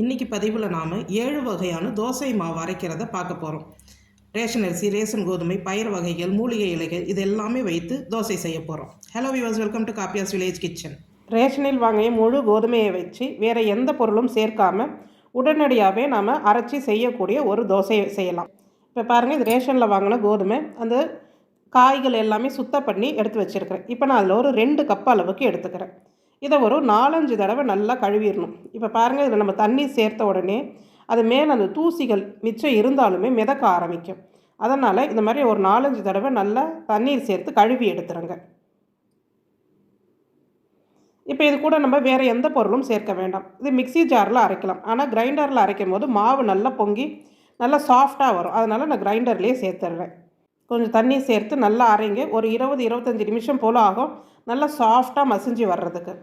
இன்றைக்கி பதிவில் நாம் ஏழு வகையான தோசை மாவு அரைக்கிறத பார்க்க போகிறோம் ரேஷன் அரிசி ரேஷன் கோதுமை பயிர் வகைகள் மூலிகை இலைகள் இது எல்லாமே வைத்து தோசை செய்ய போகிறோம் ஹலோ விவாஸ் வெல்கம் டு காப்பியாஸ் வில்லேஜ் கிச்சன் ரேஷனில் வாங்கிய முழு கோதுமையை வச்சு வேறு எந்த பொருளும் சேர்க்காம உடனடியாகவே நாம் அரைச்சி செய்யக்கூடிய ஒரு தோசை செய்யலாம். இப்போ பாருங்கள் இது ரேஷனில் வாங்கின கோதுமை. அந்த காய்கள் எல்லாமே சுத்தம் பண்ணி எடுத்து வச்சுருக்கிறேன். இப்போ நான் அதில் ஒரு ரெண்டு கப் அளவுக்கு எடுத்துக்கிறேன். இதை ஒரு நாலஞ்சு தடவை நல்லா கழுவிடணும். இப்போ பாருங்கள் இதில் நம்ம தண்ணி சேர்த்த உடனே அது மேலே அந்த தூசிகள் மிச்சம் இருந்தாலுமே மிதக்க ஆரம்பிக்கும். அதனால் இந்த மாதிரி ஒரு நாலஞ்சு தடவை நல்லா தண்ணீர் சேர்த்து கழுவி எடுத்துருங்க. இப்போ இது கூட நம்ம வேறு எந்த பொருளும் சேர்க்க வேண்டாம். இது மிக்சி ஜாரில் அரைக்கலாம். ஆனால் கிரைண்டரில் அரைக்கும் போது மாவு நல்லா பொங்கி நல்லா சாஃப்டாக வரும். அதனால் நான் கிரைண்டர்லேயே சேர்த்துடுறேன் கொஞ்சம் தண்ணி சேர்த்து நல்லா அரைங்க. ஒரு இருபது இருபத்தஞ்சி நிமிஷம் போல் ஆகும். நல்லா சாஃப்டாக மசிஞ்சு வர்றதுக்கு.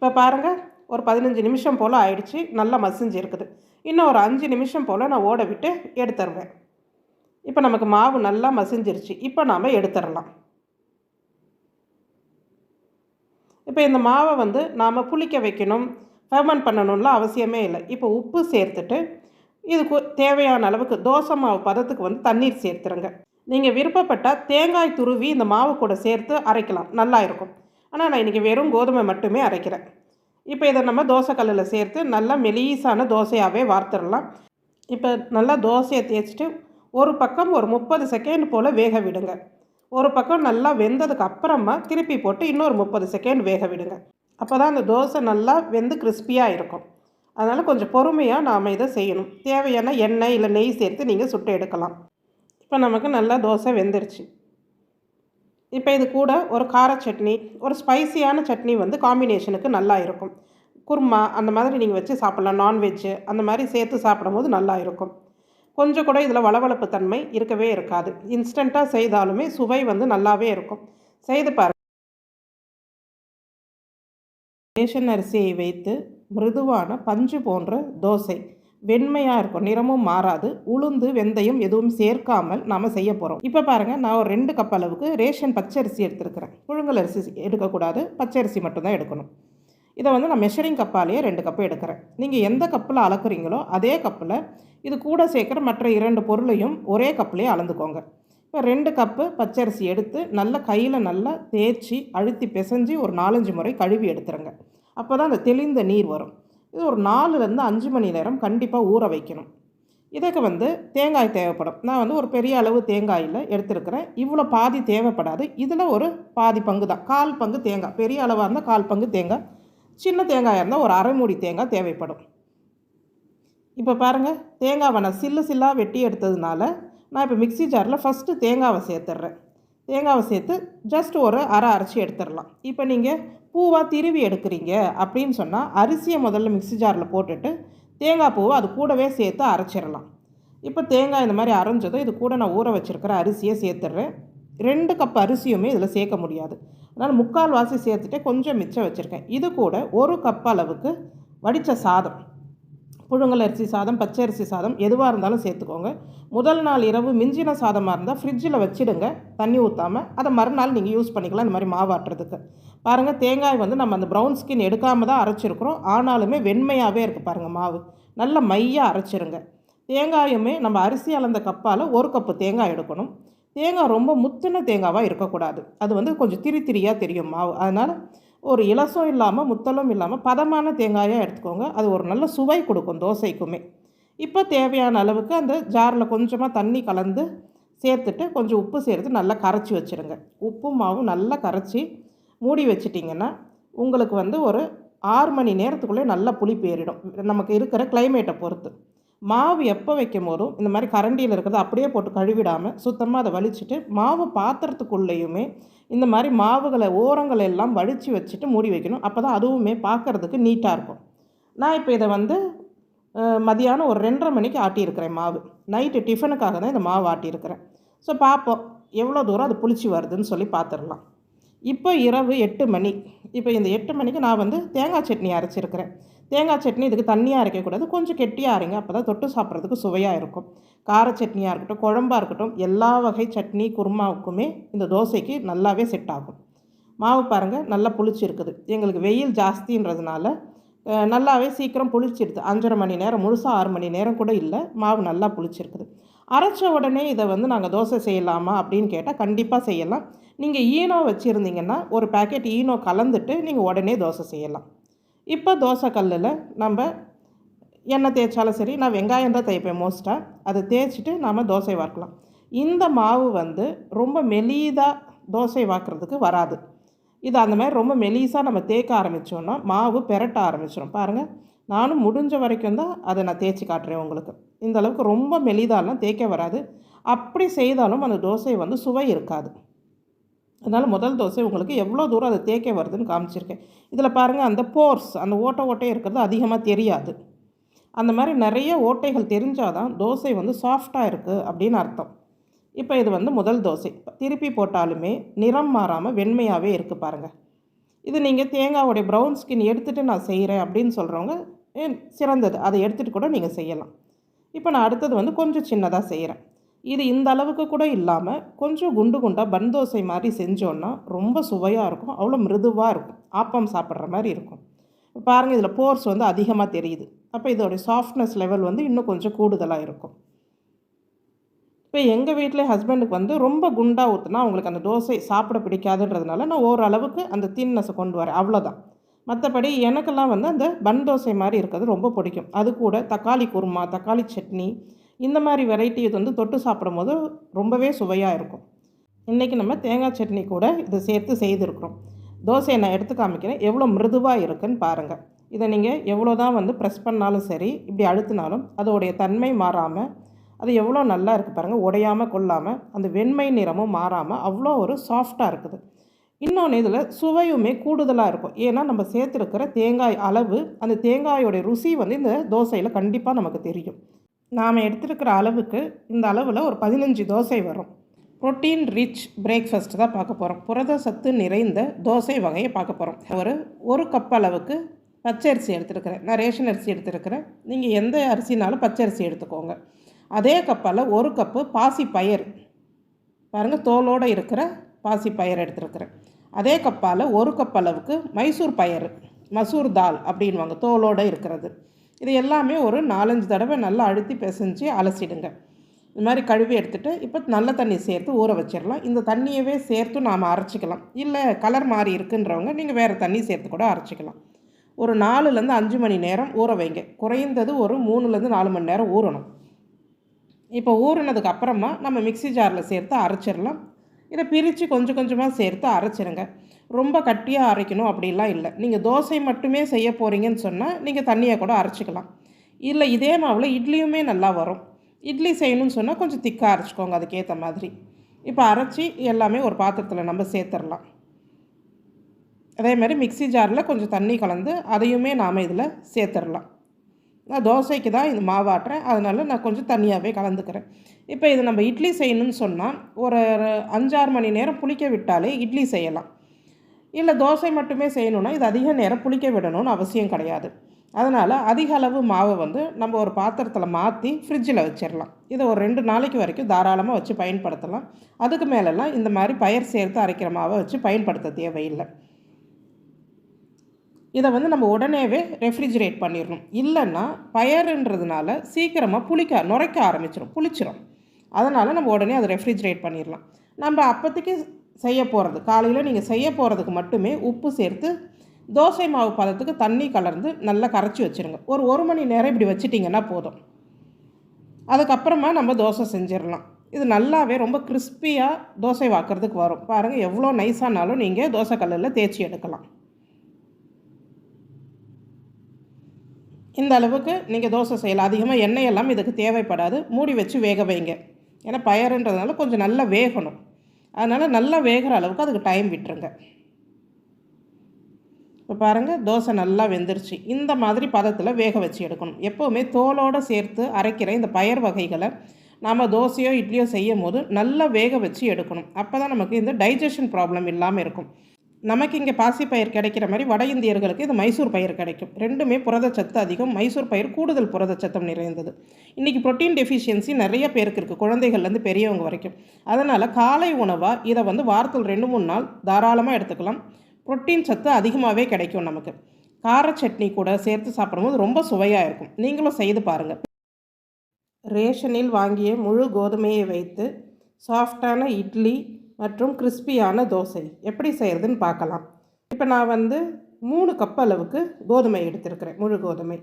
இப்போ பாருங்கள் ஒரு பதினஞ்சு நிமிஷம் போல் ஆயிடுச்சு. நல்லா மசிஞ்சு இருக்குது. இன்னும் ஒரு அஞ்சு நிமிஷம் போல் நான் ஓட விட்டு எடுத்துருவேன். இப்போ நமக்கு மாவு நல்லா மசிஞ்சிருச்சு. இப்போ நாம் எடுத்துடலாம் இப்போ இந்த மாவை வந்து நாம் புளிக்க வைக்கணும். ஃபெர்மெண்ட் பண்ணணும்லாம் அவசியமே இல்லை. இப்போ உப்பு சேர்த்துட்டு இதுக்கு தேவையான அளவுக்கு தோசை மாவு பதத்துக்கு வந்து தண்ணீர் சேர்த்துருங்க. நீங்கள் விருப்பப்பட்டால் தேங்காய் துருவி இந்த மாவு கூட சேர்த்து அரைக்கலாம். நல்லா இருக்கும். ஆனால் நான் இன்றைக்கி வெறும் கோதுமை மட்டுமே அரைக்கிறேன். இப்போ இதை நம்ம தோசை கல்லில் சேர்த்து நல்லா மெலீஸான தோசையாகவே வார்த்துடலாம் இப்போ நல்லா தோசையை தேய்ச்சிட்டு ஒரு பக்கம் ஒரு முப்பது செகண்ட் போல் வேக விடுங்க. ஒரு பக்கம் நல்லா வெந்ததுக்கு அப்புறமா திருப்பி போட்டு இன்னொரு முப்பது செகண்ட் வேக விடுங்க. அப்போ தான் அந்த தோசை நல்லா வெந்து கிறிஸ்பியாக இருக்கும். அதனால் கொஞ்சம் பொறுமையாக நாம் இதை செய்யணும். தேவையான எண்ணெய் இல்லை நெய் சேர்த்து நீங்கள் சுட்டு எடுக்கலாம். இப்போ நமக்கு நல்லா தோசை வெந்துருச்சு. இப்போ இது கூட ஒரு கார சட்னி ஒரு ஸ்பைசியான சட்னி வந்து காம்பினேஷனுக்கு நல்லா இருக்கும். குருமா அந்த மாதிரி நீங்கள் வச்சு சாப்பிட்லாம். நான்வெஜ்ஜு அந்த மாதிரி சேர்த்து சாப்பிடும்போது நல்லா இருக்கும். கொஞ்சம் கூட இதில் வளவளப்பு தன்மை இருக்கவே இருக்காது. இன்ஸ்டண்ட்டாக செய்தாலுமே சுவை வந்து நல்லாவே இருக்கும். செய்து பாருங்கள் ரேஷன் அரிசியை வைத்து மிருதுவான பஞ்சு போன்ற தோசை. வெண்மையாக இருக்கும். நிறமும் மாறாது. உளுந்து வெந்தயம் எதுவும் சேர்க்காமல் நாம் செய்ய போகிறோம் இப்போ பாருங்கள் நான் ஒரு ரெண்டு கப் அளவுக்கு ரேஷன் பச்சரிசி எடுத்துருக்கிறேன். புழுங்கல் அரிசி எடுக்கக்கூடாது. பச்சரிசி மட்டும்தான் எடுக்கணும். இதை வந்து நான் மெஷரிங் கப்பாலேயே ரெண்டு கப்பு எடுக்கிறேன். நீங்கள் எந்த கப்பில் அளக்குறீங்களோ அதே கப்பில் இது கூட சேர்க்குற மற்ற இரண்டு பொருளையும் ஒரே கப்லேயே அளந்துக்கோங்க. இப்போ ரெண்டு கப்பு பச்சரிசி எடுத்து நல்லா கையில் நல்லா தேய்ச்சி அழுத்தி பிசைஞ்சு ஒரு நாலஞ்சு முறை கழுவி எடுத்துருங்க. அப்போ தான் அந்த தெளிந்த நீர் வரும். இது ஒரு நாலுலேருந்து அஞ்சு மணி நேரம் கண்டிப்பாக ஊற வைக்கணும். இதுக்கு வந்து தேங்காய் தேவைப்படும். நான் வந்து ஒரு பெரிய அளவு தேங்காயில் எடுத்துருக்கிறேன். இவ்வளோ பாதி தேவைப்படாது. இதில் ஒரு பாதி பங்கு தான். கால் பங்கு தேங்காய். பெரிய அளவாக இருந்தால் கால் பங்கு தேங்காய். சின்ன தேங்காயாக இருந்தால் ஒரு அரை மூடி தேங்காய் தேவைப்படும். இப்போ பாருங்கள். தேங்காவை நான் சில்லு சில்லாக வெட்டி எடுத்ததுனால நான் இப்போ மிக்சி ஜாரில் ஃபஸ்ட்டு தேங்காவை சேர்த்துட்றேன். தேங்காவை சேர்த்து ஜஸ்ட் ஒரு அரை அரைச்சி எடுத்துடலாம். இப்போ நீங்கள் பூவாக திருவி எடுக்கிறீங்க அப்படின்னு சொன்னால் அரிசியை முதல்ல மிக்சி ஜாரில் போட்டுட்டு தேங்காய் பூவை அது கூடவே சேர்த்து அரைச்சிடலாம். இப்போ தேங்காய் இந்த மாதிரி அரைஞ்சதும் இது கூட நான் ஊற வச்சுருக்கிற அரிசியை சேர்த்துட்றேன். ரெண்டு கப் அரிசியுமே இதில் சேர்க்க முடியாது. அதனால் முக்கால் வாசி சேர்த்துட்டு கொஞ்சம் மிச்சம் வச்சுருக்கேன். இது கூட ஒரு கப் அளவுக்கு வடித்த சாதம். புழுங்கல் அரிசி சாதம் பச்சை அரிசி சாதம் எதுவாக இருந்தாலும் சேர்த்துக்கோங்க. முதல் நாள் இரவு மிஞ்சின சாதமாக இருந்தால் ஃப்ரிட்ஜில் வச்சுடுங்க. தண்ணி ஊற்றாமல் அதை மறுநாள் நீங்கள் யூஸ் பண்ணிக்கலாம் இந்த மாதிரி மாவாட்டுறதுக்கு பாருங்கள் தேங்காய் வந்து நம்ம அந்த ப்ரௌன் ஸ்கின் எடுக்காமல் தான் அரைச்சிருக்கிறோம். ஆனாலுமே வெண்மையாகவே இருக்குது பாருங்கள் மாவு. நல்ல மையாக அரைச்சிருங்க. தேங்காயுமே நம்ம அரிசி அளந்த கப்பால் ஒரு கப்பு தேங்காய் எடுக்கணும். தேங்காய் ரொம்ப முத்தின தேங்காவாக இருக்கக்கூடாது. அது வந்து கொஞ்சம் திரி திரியாக தெரியும் மாவு. அதனால் ஒரு இலசம் இல்லாமல் முத்தலும் இல்லாமல் பதமான தேங்காயாக எடுத்துக்கோங்க. அது ஒரு நல்ல சுவை கொடுக்கும் தோசைக்குமே. இப்போ தேவையான அளவுக்கு அந்த ஜாரில் கொஞ்சமாக தண்ணி கலந்து சேர்த்துட்டு கொஞ்சம் உப்பு சேர்த்து நல்லா கரைச்சி வச்சுருங்க. உப்பும் மாவும் நல்லா கரைச்சி மூடி வச்சிட்டிங்கன்னா உங்களுக்கு வந்து ஒரு ஆறு மணி நேரத்துக்குள்ளே நல்லா புளி ஏறிடும். நமக்கு இருக்கிற கிளைமேட்டை பொறுத்து. மாவு எப்போ வைக்கும் போதும் இந்த மாதிரி கரண்டியில் இருக்கிறத அப்படியே போட்டு கழுவிடாமல் சுத்தமாக அதை வலிச்சுட்டு மாவு பாத்திரத்துக்குள்ளேயுமே இந்த மாதிரி மாவுகளை ஓரங்களை எல்லாம் வலித்து வச்சுட்டு மூடி வைக்கணும். அப்போ தான் அதுவுமே பார்க்குறதுக்கு நீட்டாக இருக்கும். நான் இப்போ இதை வந்து மதியானம் ஒரு ரெண்டரை மணிக்கு ஆட்டியிருக்கிறேன் மாவு. நைட்டு டிஃபனுக்காக தான் இந்த மாவு ஆட்டியிருக்கிறேன். ஸோ பார்ப்போம் எவ்வளோ தூரம் அது புளிச்சு வருதுன்னு சொல்லி பார்த்துடலாம் இப்போ இரவு எட்டு மணி. இப்போ இந்த எட்டு மணிக்கு நான் வந்து தேங்காய் சட்னி அரைச்சிருக்கிறேன். தேங்காய் சட்னி இதுக்கு தண்ணியாக அரைக்கக்கூடாது கொஞ்சம் கெட்டியாக அரைங்க. அப்போ தான் தொட்டு சாப்பிட்றதுக்கு சுவையாக இருக்கும். கார சட்னியாக இருக்கட்டும் குழம்பாக இருக்கட்டும் எல்லா வகை சட்னி குருமாவுக்குமே இந்த தோசைக்கு நல்லாவே செட் ஆகும். மாவு பாருங்கள் நல்லா புளிச்சு இருக்குது. எங்களுக்கு வெயில் ஜாஸ்தின்றதுனால நல்லாவே சீக்கிரம் புளிச்சிடுது அஞ்சரை மணி நேரம் முழுசாக ஆறு மணி நேரம் கூட இல்லை. மாவு நல்லா புளிச்சிருக்குது அரைச்ச உடனே இதை வந்து நாங்கள் தோசை செய்யலாமா அப்படின்னு கேட்டால் கண்டிப்பாக செய்யலாம். நீங்கள் ஈனோ வச்சுருந்தீங்கன்னா ஒரு பேக்கெட் ஈனோ கலந்துட்டு நீங்கள் உடனே தோசை செய்யலாம். இப்போ தோசை கல்லில் நம்ம எண்ணெய் தேய்ச்சாலும் சரி நான் வெங்காயம் தான் தேய்ப்பேன் மோஸ்ட்டாக அதை தேய்ச்சிட்டு நாம் தோசை வார்க்கலாம் இந்த மாவு வந்து ரொம்ப மெலிதாக தோசை வாக்குறதுக்கு வராது. இது அந்த மாதிரி ரொம்ப மெலிசாக நம்ம தேய்க்க ஆரம்பித்தோன்னா மாவு பெரட்ட ஆரம்பிச்சிடும் பாருங்கள் நானும் முடிஞ்ச வரைக்கும் தான் அதை நான் தேய்ச்சி காட்டுறேன் உங்களுக்கு. இந்த அளவுக்கு ரொம்ப மெலிதாலாம் தேய்க்க வராது. அப்படி செய்தாலும் அந்த தோசை வந்து சுவை இருக்காது. அதனால் முதல் தோசை உங்களுக்கு எவ்வளோ தூரம் அதை தேக்க வருதுன்னு காமிச்சிருக்கேன். இதில் பாருங்கள் அந்த போர்ஸ் அந்த ஓட்டை ஓட்டையே இருக்கிறது அதிகமாக தெரியாது. அந்த மாதிரி நிறைய ஓட்டைகள் தெரிஞ்சால் தான் தோசை வந்து சாஃப்டாக இருக்குது அப்படின்னு அர்த்தம். இப்போ இது வந்து முதல் தோசை திருப்பி போட்டாலுமே நிறம் மாறாமல் வெண்மையாகவே இருக்குது பாருங்கள் இது நீங்கள் தேங்காவோடைய ப்ரௌன் ஸ்கின் எடுத்துகிட்டு நான் செய்கிறேன் அப்படின்னு சொல்கிறவங்க சிறந்தது. அதை எடுத்துகிட்டு கூட நீங்கள் செய்யலாம். இப்போ நான் அடுத்தது வந்து கொஞ்சம் சின்னதாக செய்கிறேன் இது இந்த அளவுக்கு கூட இல்லாமல் கொஞ்சம் குண்டு குண்டாக பன் தோசை மாதிரி செஞ்சோன்னா ரொம்ப சுவையாக இருக்கும். அவ்வளோ மிருதுவாக இருக்கும். ஆப்பம் சாப்பிட்ற மாதிரி இருக்கும். பாருங்கள் இதில் போர்ஸ் வந்து அதிகமாக தெரியுது. அப்போ இதோடைய சாஃப்ட்னஸ் லெவல் வந்து இன்னும் கொஞ்சம் கூடுதலாக இருக்கும். இப்போ எங்கள் வீட்டில் ஹஸ்பண்டுக்கு வந்து ரொம்ப குண்டாக ஊற்றுனா அவங்களுக்கு அந்த தோசை சாப்பிட பிடிக்காதுன்றதுனால நான் ஓரளவுக்கு அந்த தின்னஸை கொண்டு வரேன். அவ்வளோதான் மற்றபடி எனக்கெல்லாம் வந்து அந்த பன் தோசை மாதிரி இருக்கிறது ரொம்ப பிடிக்கும். அது கூட தக்காளி குருமா தக்காளி சட்னி இந்த மாதிரி வெரைட்டி இது வந்து தொட்டு சாப்பிடும்போது ரொம்பவே சுவையாக இருக்கும். இன்றைக்கி நம்ம தேங்காய் சட்னி கூட இதை சேர்த்து செய்திருக்கிறோம். தோசையை நான் எடுத்து காமிக்கிறேன். எவ்வளோ மிருதுவாக இருக்குன்னு பாருங்கள் இதை நீங்கள் எவ்வளோ தான் வந்து ப்ரெஸ் பண்ணாலும் சரி இப்படி அழுத்தினாலும் அதோடைய தன்மை மாறாமல் அது எவ்வளோ நல்லா இருக்குது பாருங்கள் உடையாமல் கொள்ளாமல் அந்த வெண்மை நிறமும் மாறாமல் அவ்வளோ ஒரு சாஃப்டாக இருக்குது. இன்னொன்று இதில் சுவையுமே கூடுதலாக இருக்கும். ஏன்னா நம்ம சேர்த்துருக்கிற தேங்காய் அளவு அந்த தேங்காயோடைய ருசி வந்து இந்த தோசையில் கண்டிப்பாக நமக்கு தெரியும். நாம் எடுத்துருக்கிற அளவுக்கு இந்த அளவில் ஒரு பதினஞ்சு தோசை வரும். புரோட்டீன் ரிச் பிரேக்ஃபாஸ்ட் தான் பார்க்க போகிறோம் புரத சத்து நிறைந்த தோசை வகையை பார்க்க போகிறோம் ஒரு ஒரு கப் அளவுக்கு பச்சரிசி எடுத்துருக்கிறேன். நான் ரேஷன் அரிசி எடுத்துருக்கிறேன். நீங்கள் எந்த அரிசினாலும் பச்சரிசி எடுத்துக்கோங்க. அதே கப்பால் ஒரு கப்பு பாசி பயிர். பாருங்கள் தோலோடு இருக்கிற பாசி பயிர் எடுத்துருக்கிறேன். அதே கப்பால் ஒரு கப் அளவுக்கு மைசூர் பயிர் மசூர் தால் அப்படின்வாங்க தோலோடு இருக்கிறது. இது எல்லாமே ஒரு நாலஞ்சு தடவை நல்லா அழுத்தி பிசைஞ்சு அலசிடுங்க. இந்த மாதிரி கழுவி எடுத்துகிட்டு இப்போ நல்ல தண்ணி சேர்த்து ஊற வச்சிடலாம். இந்த தண்ணியவே சேர்த்து நாம் அரைச்சிக்கலாம். இல்லை கலர் மாறி இருக்குன்றவங்க நீங்கள் வேறு தண்ணி சேர்த்து கூட அரைச்சிக்கலாம். ஒரு நாலுலேருந்து அஞ்சு மணி நேரம் ஊற வைங்க. குறைந்தது ஒரு மூணுலேருந்து நாலு மணி நேரம் ஊறணும். இப்போ ஊறினதுக்கு அப்புறமா நம்ம மிக்ஸி ஜாரில் சேர்த்து அரைச்சிடலாம். இதை பிரித்து கொஞ்சம் கொஞ்சமாக சேர்த்து அரைச்சிருங்க. ரொம்ப கட்டியாக அரைக்கணும் அப்படிலாம் இல்லை. நீங்கள் தோசை மட்டுமே செய்ய போகிறீங்கன்னு சொன்னால் நீங்கள் தண்ணியை கூட அரைச்சிக்கலாம். இல்லை இதே மாவில் இட்லியுமே நல்லா வரும். இட்லி செய்யணும்னு சொன்னால் கொஞ்சம் திக்காக அரைச்சிக்கோங்க அதுக்கேற்ற மாதிரி. இப்போ அரைச்சி எல்லாமே ஒரு பாத்திரத்தில் நம்ம சேர்த்துடலாம். அதே மாதிரி மிக்ஸி ஜாரில் கொஞ்சம் தண்ணி கலந்து அதையுமே நாம் இதில் சேர்த்துடலாம். நான் தோசைக்கு தான் இது மாவாட்டுறேன் அதனால் நான் கொஞ்சம் தனியாகவே கலந்துக்கிறேன். இப்போ இது நம்ம இட்லி செய்யணும்னு சொன்னால் ஒரு அஞ்சாறு மணி நேரம் புளிக்க விட்டாலே இட்லி செய்யலாம். இல்லை தோசை மட்டுமே செய்யணுன்னா இது அதிக நேரம் புளிக்க விடணும்னு அவசியம் கிடையாது. அதனால் அதிக அளவு மாவை வந்து நம்ம ஒரு பாத்திரத்தில் மாற்றி ஃப்ரிட்ஜில் வச்சிடலாம் இதை ஒரு ரெண்டு நாளைக்கு வரைக்கும் தாராளமாக வச்சு பயன்படுத்தலாம். அதுக்கு மேலெல்லாம் இந்த மாதிரி பயிர் சேர்த்து அரைக்கிற மாவை வச்சு பயன்படுத்த தேவையில்லை. இதை வந்து நம்ம உடனேவே ரெஃப்ரிஜிரேட் பண்ணிடணும் இல்லைன்னா பயருன்றதுனால சீக்கிரமாக புளிக்க நுரைக்க ஆரம்பிச்சிடும் புளிச்சிடும் அதனால் நம்ம உடனே அதை ரெஃப்ரிஜிரேட் பண்ணிடலாம் நம்ம அப்போதைக்கு செய்ய போகிறது காலையில் நீங்கள் செய்ய போகிறதுக்கு மட்டுமே உப்பு சேர்த்து தோசை மாவு பதத்துக்கு தண்ணி கலந்து நல்லா கரைச்சி வச்சுருங்க. ஒரு ஒரு மணி நேரம் இப்படி வச்சிட்டிங்கன்னா போதும். அதுக்கப்புறமா நம்ம தோசை செஞ்சிடலாம். இது நல்லாவே ரொம்ப கிறிஸ்பியாக தோசை வாக்குறதுக்கு வரும். பாருங்கள் எவ்வளோ நைஸானாலும் நீங்கள் தோசை கல்லில் தேய்ச்சி எடுக்கலாம். இந்த அளவுக்கு நீங்கள் தோசை செய்யலாம். அதிகமாக எண்ணெய் எல்லாம் இதுக்கு தேவைப்படாது. மூடி வச்சு வேக வைங்க. ஏன்னா பயருன்றதுனால கொஞ்சம் நல்லா வேகணும். அதனால் நல்லா வேகிற அளவுக்கு அதுக்கு டைம் விட்டுருங்க. இப்போ பாருங்கள் தோசை நல்லா வெந்துருச்சு. இந்த மாதிரி பதத்தில் வேக வச்சு எடுக்கணும். எப்போவுமே தோலோடு சேர்த்து அரைக்கிற இந்த பயர் வகைகளை நாம் தோசையோ இட்லியோ செய்யும் போது நல்லா வேக வச்சு எடுக்கணும். அப்போ தான் நமக்கு இந்த டைஜஷன் ப்ராப்ளம் இல்லாமல் இருக்கும். நமக்கு இங்கே பாசிப்பயிர் கிடைக்கிற மாதிரி வட இந்தியர்களுக்கு இது மைசூர் பயிர் கிடைக்கும். ரெண்டுமே புரதச்சத்து அதிகம் மைசூர் பயிர் கூடுதல் புரதச்சத்தம் நிறைந்தது. இன்றைக்கி ப்ரோட்டீன் டெஃபிஷியன்சி நிறைய பேருக்கு இருக்குது குழந்தைகள்லேருந்து பெரியவங்க வரைக்கும். அதனால் காலை உணவாக இதை வந்து வாரத்தில் ரெண்டு மூணு நாள் தாராளமாக எடுத்துக்கலாம். ப்ரோட்டீன் சத்து அதிகமாகவே கிடைக்கும் நமக்கு. கார சட்னி கூட சேர்த்து சாப்பிடும்போது ரொம்ப சுவையாக இருக்கும். நீங்களும் செய்து பாருங்கள் ரேஷனில் வாங்கிய முழு கோதுமையை வைத்து சாஃப்டான இட்லி மற்றும் கிறிஸ்பியான தோசை. எப்படி செய்கிறதுன்னு பார்க்கலாம். இப்போ நான் வந்து மூணு கப் அளவுக்கு கோதுமை எடுத்திருக்கிறேன் முழு கோதுமை.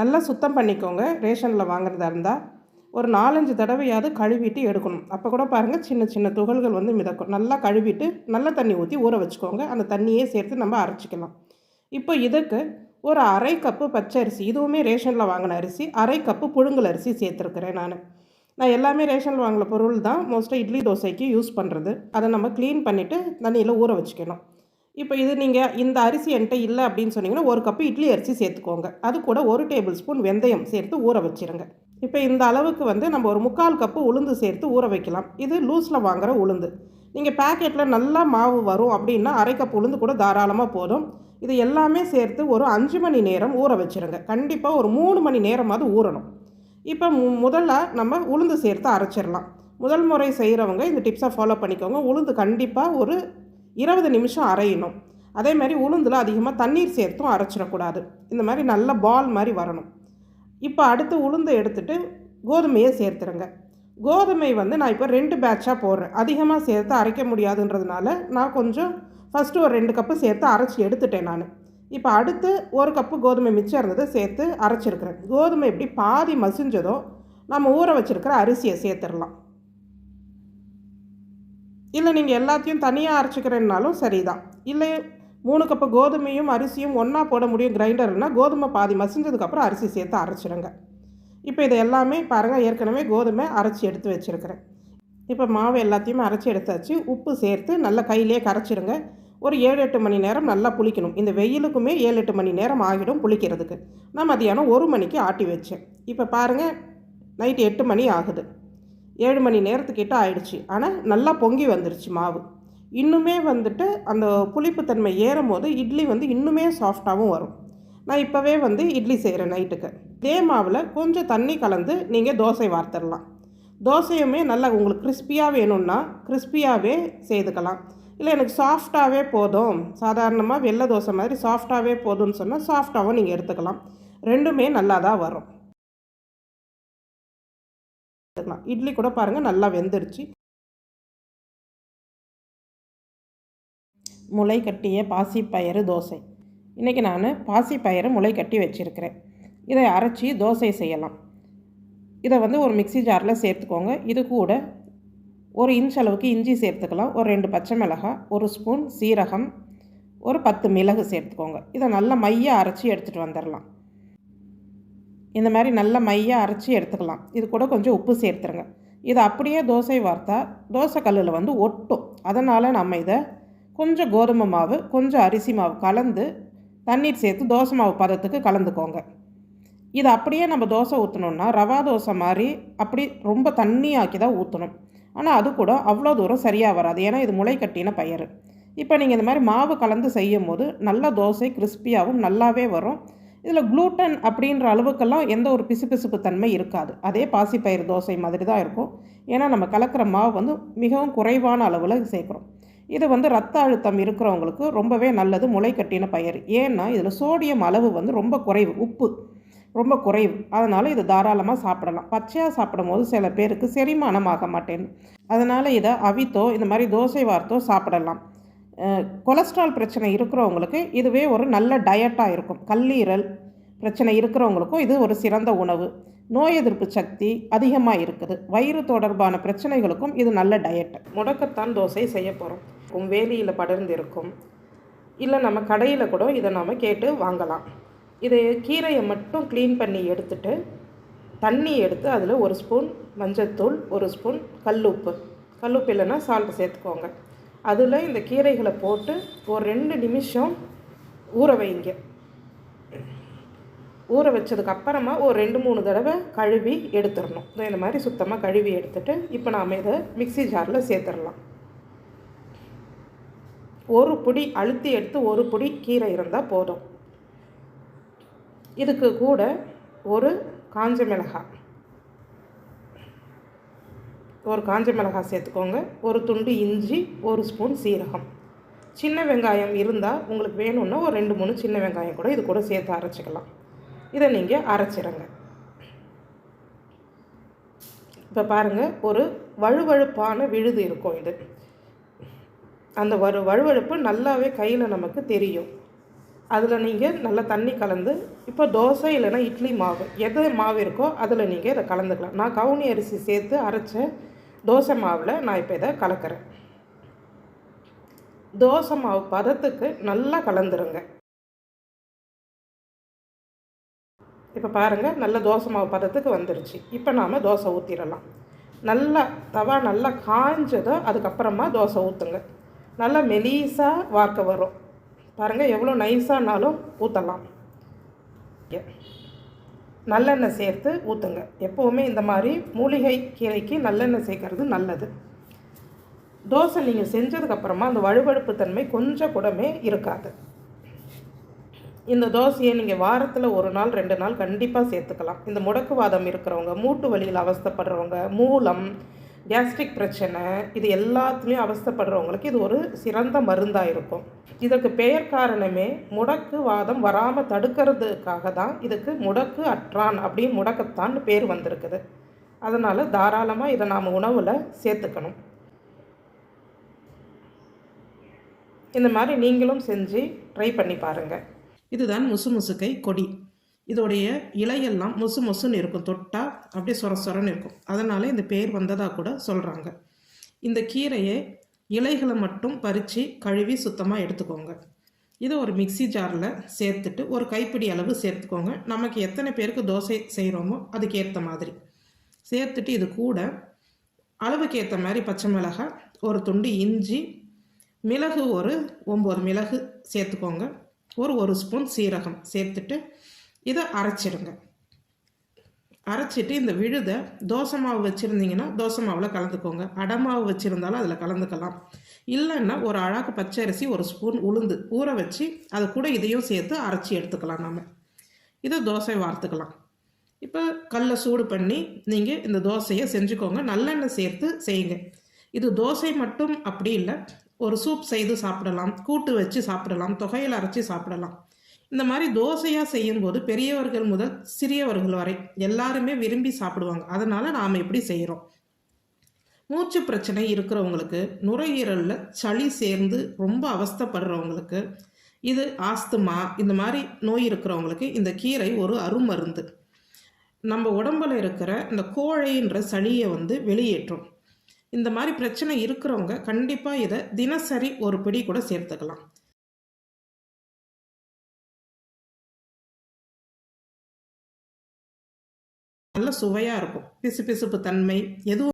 நல்லா சுத்தம் பண்ணிக்கோங்க. ரேஷனில் வாங்குறதா இருந்தால் ஒரு நாலஞ்சு தடவையாவது கழுவிட்டு எடுக்கணும். அப்போ கூட பாருங்கள் சின்ன சின்ன துகள்கள் வந்து மிதக்கும். நல்லா கழுவிட்டு நல்ல தண்ணி ஊற்றி ஊற வச்சுக்கோங்க. அந்த தண்ணியே சேர்த்து நம்ம அரைச்சிக்கலாம். இப்போ இதுக்கு ஒரு அரை கப்பு பச்சை அரிசி இதுவுமே ரேஷனில் வாங்கின அரிசி அரை கப்பு புழுங்கல் அரிசி சேர்த்துருக்குறேன் நான். நான் எல்லாமே ரேஷனில் வாங்கின பொருள் தான். மோஸ்ட்டாக இட்லி தோசைக்கு யூஸ் பண்ணுறது அதை நம்ம க்ளீன் பண்ணிவிட்டு தண்ணியில் ஊற வச்சுக்கணும். இப்போ இது நீங்கள் இந்த அரிசி என்கிட்ட இல்லை அப்படின்னு சொன்னீங்கன்னா ஒரு கப்பு இட்லி அரிசி சேர்த்துக்கோங்க. அது கூட ஒரு டேபிள் ஸ்பூன் வெந்தயம் சேர்த்து ஊற வச்சுருங்க. இப்போ இந்த அளவுக்கு வந்து நம்ம ஒரு முக்கால் கப்பு உளுந்து சேர்த்து ஊற வைக்கலாம். இது லூஸில் வாங்குகிற உளுந்து. நீங்கள் பேக்கெட்டில் நல்லா மாவு வரும் அப்படின்னா அரை கப் உளுந்து கூட தாராளமாக போதும். இது எல்லாமே சேர்த்து ஒரு அஞ்சு மணி நேரம் ஊற வச்சுருங்க. கண்டிப்பாக ஒரு மூணு மணி நேரமாவது ஊறணும். இப்போ மு முதல்ல நம்ம உளுந்து சேர்த்து அரைச்சிடலாம். முதல் முறை செய்கிறவங்க இந்த டிப்ஸை ஃபாலோ பண்ணிக்கோங்க. உளுந்து கண்டிப்பாக ஒரு இருபது நிமிஷம் அரையணும். அதே மாதிரி உளுந்தில் அதிகமாக தண்ணீர் சேர்த்தும் அரைச்சிடக்கூடாது. இந்த மாதிரி நல்ல பால் மாதிரி வரணும். இப்போ அடுத்து உளுந்தை எடுத்துகிட்டு கோதுமையை சேர்த்துருங்க. கோதுமை வந்து நான் இப்போ ரெண்டு பேட்சாக போடுறேன். அதிகமாக சேர்த்து அரைக்க முடியாதுன்றதுனால நான் கொஞ்சம் ஃபஸ்ட்டு ஒரு ரெண்டு கப்பு சேர்த்து அரைச்சி எடுத்துட்டேன் நான். இப்போ அடுத்து ஒரு கப்பு கோதுமை மிச்சம் இருந்ததை சேர்த்து அரைச்சிருக்கிறேன். கோதுமை எப்படி பாதி மசிஞ்சதோ நம்ம ஊற வச்சுருக்கிற அரிசியை சேர்த்துடலாம். இல்லை நீங்கள் எல்லாத்தையும் தனியாக அரைச்சிக்கிறேன்னாலும் சரிதான். இல்லை மூணு கப்பு கோதுமையும் அரிசியும் ஒன்றா போட முடியும் கிரைண்டர்னா கோதுமை பாதி மசிஞ்சதுக்கப்புறம் அரிசி சேர்த்து அரைச்சிடுங்க இப்போ இது எல்லாமே பாருங்கள் ஏற்கனவே கோதுமை அரைச்சி எடுத்து வச்சுருக்கிறேன். இப்போ மாவு எல்லாத்தையுமே அரைச்சி எடுத்தாச்சு. உப்பு சேர்த்து நல்லா கையிலே கரைச்சிடுங்க ஒரு ஏழு எட்டு மணி நேரம் நல்லா புளிக்கணும். இந்த வெயிலுக்குமே ஏழு எட்டு மணி நேரம் ஆகிடும் புளிக்கிறதுக்கு. நான் மதியானம் ஒரு மணிக்கு ஆட்டி வச்சேன். இப்போ பாருங்கள் நைட்டு எட்டு மணி ஆகுது. ஏழு மணி நேரத்துக்கிட்ட ஆயிடுச்சு. ஆனால் நல்லா பொங்கி வந்துருச்சு மாவு. இன்னுமே வந்துட்டு அந்த புளிப்புத்தன்மை ஏறும் போது இட்லி வந்து இன்னுமே சாஃப்டாகவும் வரும். நான் இப்போவே வந்து இட்லி செய்கிறேன் நைட்டுக்கு. இதே மாவில் கொஞ்சம் தண்ணி கலந்து நீங்கள் தோசை வார்த்திடலாம் தோசையுமே நல்லா உங்களுக்கு கிறிஸ்பியாக வேணும்னா கிறிஸ்பியாகவே செய்துக்கலாம். இல்லை எனக்கு சாஃப்டாகவே போதும். சாதாரணமாக வெள்ளை தோசை மாதிரி சாஃப்டாகவே போதும்னு சொன்னால் சாஃப்டாகவும் நீங்கள் எடுத்துக்கலாம். ரெண்டுமே நல்லா தான் வரும். எடுத்துக்கலாம். இட்லி கூட பாருங்கள் நல்லா வெந்துருச்சு. முளை கட்டிய பாசிப்பயறு தோசை. இன்றைக்கி நான் பாசிப்பயறு முளை கட்டி வச்சுருக்கிறேன். இதை அரைச்சி தோசை செய்யலாம். இதை வந்து ஒரு மிக்சி ஜாரில் சேர்த்துக்கோங்க. இது கூட ஒரு இன்ச் அளவுக்கு இஞ்சி சேர்த்துக்கலாம். ஒரு ரெண்டு பச்சை மிளகாய் ஒரு ஸ்பூன் சீரகம் ஒரு பத்து மிளகு சேர்த்துக்கோங்க. இதை நல்லா மையாக அரைச்சி எடுத்துகிட்டு வந்துடலாம். இந்த மாதிரி நல்லா மையாக அரைச்சி எடுத்துக்கலாம். இது கூட கொஞ்சம் உப்பு சேர்த்துருங்க. இதை அப்படியே தோசை வார்த்தா தோசை கல்லில் வந்து ஒட்டும். அதனால் நம்ம இதை கொஞ்சம் கோதுமை மாவு கொஞ்சம் அரிசி மாவு கலந்து தண்ணீர் சேர்த்து தோசை மாவு பதத்துக்கு கலந்துக்கோங்க. இது அப்படியே நம்ம தோசை ஊற்றணுன்னா ரவா தோசை மாதிரி அப்படி ரொம்ப தண்ணியாக்கி தான் ஊற்றணும் ஆனால் அது கூட அவ்வளோ தூரம் சரியாக வராது. ஏன்னா இது முளை கட்டின பயிர். இப்போ நீங்கள் இந்த மாதிரி மாவு கலந்து செய்யும் போது நல்ல தோசை கிறிஸ்பியாகவும் நல்லாவே வரும். இதில் குளூட்டன் அப்படின்ற அளவுக்கெல்லாம் எந்த ஒரு பிசுபிசுப்பு தன்மை இருக்காது. அதே பாசிப்பயிர் தோசை மாதிரி தான் இருக்கும். ஏன்னா நம்ம கலக்கிற மாவு வந்து மிகவும் குறைவான அளவில் சேர்க்குறோம். இது வந்து ரத்த அழுத்தம் இருக்கிறவங்களுக்கு ரொம்பவே நல்லது முளை கட்டின பயிர். ஏன்னா இதில் சோடியம் அளவு வந்து ரொம்ப குறைவு உப்பு. ரொம்ப குறைவு. அதனால் இதை தாராளமாக சாப்பிடலாம். பச்சையாக சாப்பிடும் போது சில பேருக்கு செரிமானம் ஆக மாட்டேன். அதனால் இதை அவித்தோ இந்த மாதிரி தோசை வார்த்தோ சாப்பிடலாம். கொலஸ்ட்ரால் பிரச்சனை இருக்கிறவங்களுக்கு இதுவே ஒரு நல்ல டயட்டாக இருக்கும். கல்லீரல் பிரச்சனை இருக்கிறவங்களுக்கும் இது ஒரு சிறந்த உணவு. நோய் எதிர்ப்பு சக்தி அதிகமாக இருக்குது. வயிறு தொடர்பான பிரச்சனைகளுக்கும் இது நல்ல டயட் முடக்கத்தான் தோசை செய்ய போகிறோம் வேலியில் படர்ந்து இருக்கும் இல்லை நம்ம கடையில் கூட இதை நாம் கேட்டு வாங்கலாம். இது கீரையை மட்டும் க்ளீன் பண்ணி எடுத்துட்டு தண்ணி எடுத்து அதில் ஒரு ஸ்பூன் மஞ்சத்தூள் ஒரு ஸ்பூன் கல்லுப்பு கல்லுப்பு இல்லைன்னா சால்ட் சேர்த்துக்கோங்க. அதில் இந்த கீரைகளை போட்டு ஒரு ரெண்டு நிமிஷம் ஊற வைங்க. ஊற வச்சதுக்கு அப்புறமா ஒரு ரெண்டு மூணு தடவை கழுவி எடுத்துடணும். இந்த மாதிரி சுத்தமாக கழுவி எடுத்துட்டு இப்போ நாம் இதை மிக்சி ஜாரில் சேர்த்துடலாம். ஒரு பொடி அழுத்தி எடுத்து ஒரு பொடி கீரை இருந்தால் போதும். இதுக்கு கூட ஒரு காஞ்ச மிளகாய் ஒரு காஞ்ச மிளகாய் சேர்த்துக்கோங்க. ஒரு துண்டு இஞ்சி ஒரு ஸ்பூன் சீரகம். சின்ன வெங்காயம் இருந்தால் உங்களுக்கு வேணும்னா ஒரு ரெண்டு மூணு சின்ன வெங்காயம் கூட இது கூட சேர்த்து அரைச்சிக்கலாம். இதை நீங்கள் அரைச்சிடுங்க இப்போ பாருங்கள் ஒரு வழுவழுப்பான விழுது இருக்கும் இது. அந்த வரு வழுவழுப்பு நல்லாவே கையில் நமக்கு தெரியும். அதில் நீங்கள் நல்லா தண்ணி கலந்து இப்போ தோசை இல்லைன்னா இட்லி மாவு எது மாவு இருக்கோ அதில் நீங்கள் இதை கலந்துக்கலாம். நான் கவுனி அரிசி சேர்த்து அரைச்ச தோசை மாவில் நான் இப்போ இதை கலக்கிறேன். தோசை மாவு பதத்துக்கு நல்லா கலந்துருங்க. இப்போ பாருங்கள் நல்ல தோசை மாவு பதத்துக்கு வந்துருச்சு. இப்போ நாம் தோசை ஊற்றிடலாம் நல்லா தவா நல்லா காஞ்சதோ அதுக்கப்புறமா தோசை ஊற்றுங்க நல்லா மெலீஸாக வார்க்க வரும். பாருங்கள் எவ்வளோ நைஸானாலும் ஊற்றலாம் நல்லெண்ணெய் சேர்த்து ஊற்றுங்க எப்போவுமே இந்த மாதிரி மூலிகை கீரைக்கு நல்லெண்ணெய் சேர்க்கறது நல்லது. தோசை நீங்கள் செஞ்சதுக்கப்புறமா அந்த வழுவழுப்பு தன்மை கொஞ்சம் கூடமே இருக்காது. இந்த தோசையை நீங்கள் வாரத்தில் ஒரு நாள் ரெண்டு நாள் கண்டிப்பாக சேர்த்துக்கலாம். இந்த முடக்குவாதம் இருக்கிறவங்க மூட்டு வலியில் அவஸ்தப்படுறவங்க மூலம் கேஸ்ட்ரிக் பிரச்சனை இது எல்லாத்துலேயும் அவஸ்தப்படுறவங்களுக்கு இது ஒரு சிறந்த மருந்தாக இருக்கும். இதற்கு பெயர் காரணமே முடக்கு வாதம் வராமல் தடுக்கிறதுக்காக தான் இதுக்கு முடக்கு அற்றான் அப்படின்னு முடக்கத்தான் பேர் வந்திருக்குது. அதனால் தாராளமாக இதை நாம் உணவில் சேர்த்துக்கணும். இந்த மாதிரி நீங்களும் செஞ்சு ட்ரை பண்ணி பாருங்கள் இதுதான் முசு முசுக்கை கொடி. இதோடைய இலையெல்லாம் முசு முசுன்னு இருக்கும். தொட்டால் அப்படியே சொர சொரன்னு இருக்கும். அதனால் இந்த பேர் வந்ததாக கூட சொல்கிறாங்க இந்த கீரையை இலைகளை மட்டும் பறித்து கழுவி சுத்தமாக எடுத்துக்கோங்க. இதை ஒரு மிக்சி ஜாரில் சேர்த்துட்டு ஒரு கைப்பிடி அளவு சேர்த்துக்கோங்க. நமக்கு எத்தனை பேருக்கு தோசை செய்கிறோமோ அதுக்கு ஏற்ற மாதிரி. சேர்த்துட்டு இது கூட அளவுக்கு ஏற்ற மாதிரி பச்சை மிளகாய் ஒரு துண்டு இஞ்சி மிளகு ஒரு ஒம்பது மிளகு சேர்த்துக்கோங்க. ஒரு ஒரு ஸ்பூன் சீரகம் சேர்த்துட்டு இதை அரைச்சிடுங்க. அரைச்சிட்டு இந்த விழுதை தோசை மாவு வச்சுருந்தீங்கன்னா தோசை மாவில் கலந்துக்கோங்க. அடை மாவு வச்சுருந்தாலும் அதில் கலந்துக்கலாம். இல்லைன்னா ஒரு அழகு பச்சரிசி ஒரு ஸ்பூன் உளுந்து ஊற வச்சு அது கூட இதையும் சேர்த்து அரைச்சி எடுத்துக்கலாம் நம்ம இதை தோசை வார்த்துக்கலாம். இப்போ கல்லை சூடு பண்ணி நீங்கள் இந்த தோசையை செஞ்சுக்கோங்க. நல்லெண்ணெய் சேர்த்து செய்யுங்க. இது தோசை மட்டும் அப்படி இல்லை. ஒரு சூப் செய்து சாப்பிடலாம். கூட்டு வச்சு சாப்பிடலாம். தொகையில் அரைச்சி சாப்பிடலாம். இந்த மாதிரி தோசையாக செய்யும்போது பெரியவர்கள் முதல் சிறியவர்கள் வரை எல்லாருமே விரும்பி சாப்பிடுவாங்க. அதனால் நாம் எப்படி செய்கிறோம் மூச்சு பிரச்சனை இருக்கிறவங்களுக்கு நுரையீரலில் சளி சேர்ந்து ரொம்ப அவஸ்தப்படுறவங்களுக்கு இது ஆஸ்துமா இந்த மாதிரி நோய் இருக்கிறவங்களுக்கு இந்த கீரை ஒரு அருமருந்து. நம்ம உடம்புல இருக்கிற இந்த கோழைன்ற சளியை வந்து வெளியேற்றும். இந்த மாதிரி பிரச்சனை இருக்கிறவங்க கண்டிப்பாக இதை தினசரி ஒரு பிடி கூட சேர்த்துக்கலாம். நல்ல சுவையாக இருக்கும். பிசு பிசுப்பு தன்மை எதுவும்